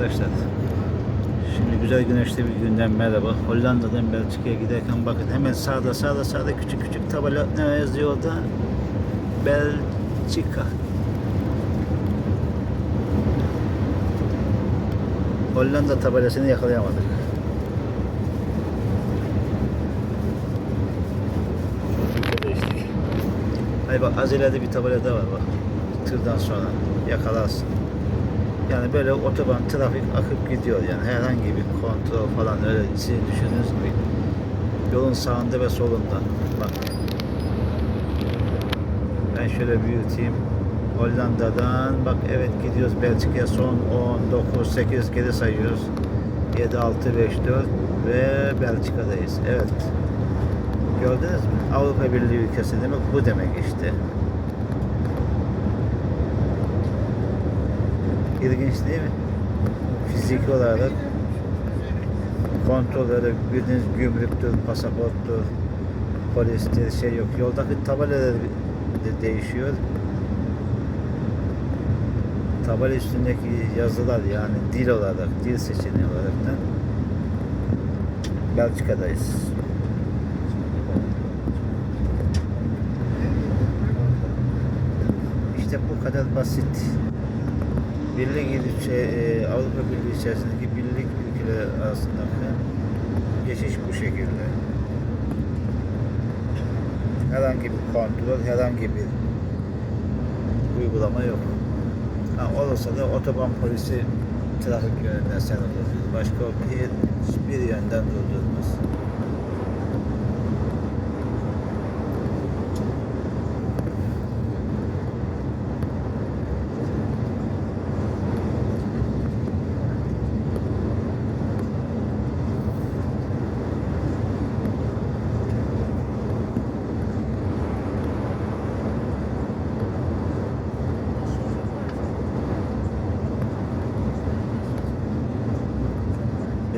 arkadaşlar. Şimdi güzel güneşli bir günden merhaba. Hollanda'dan Belçika'ya giderken bakın hemen sağda sağda sağda küçük küçük tabela ne yazıyor orada? Belçika. Hollanda tabelasını yakalayamadık. Hayır bak az ileride bir tabela da var bak. Tırdan sonra yakalarsın. Yani böyle otoban trafik akıp gidiyor yani herhangi bir kontrol falan öyle sizin düşündüğünüz gibi yolun sağında ve solunda. Bak. Ben şöyle büyüteyim. Hollanda'dan bak evet gidiyoruz Belçika'ya son 10, 9, 8 geri sayıyoruz. 7, 6, 5, 4 ve Belçika'dayız. Evet. Gördünüz mü? Avrupa Birliği ülkesi demek bu demek işte. İlginç değil mi? Fiziki olarak kontrolleri bildiğiniz gümrüktür, pasaporttur, polistir, şey yok. Yoldaki tabelalar de değişiyor. Tabela üstündeki yazılar yani dil olarak, dil seçeneği olarak da Belçika'dayız. İşte bu kadar basit. Birlik ilçe, e, Avrupa Birliği içerisindeki birlik ülkeler arasındaki geçiş bu şekilde. Herhangi bir kontrol, herhangi bir uygulama yok. Ha, olursa da otoban polisi trafik yönünden sen durdurur. Başka bir, bir yönden durdurmaz.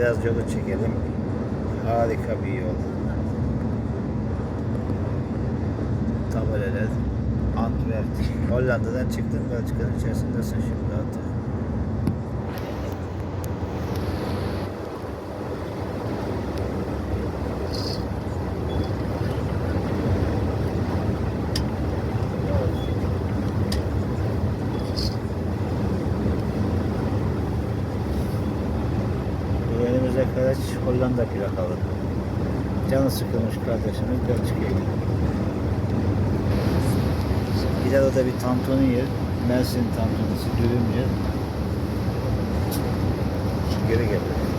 Biraz yolu çekelim. Harika bir yol. Tabelalar. Antwerp. Hollanda'dan çıktın Belçika'nın içerisindesin şimdi artık. özel araç Hollanda plakalı. Canı sıkılmış kardeşimiz Belçika'ya gidiyor. Gider o da bir tantuni yer. Mersin tantunisi, dürüm yer. Geri gelir.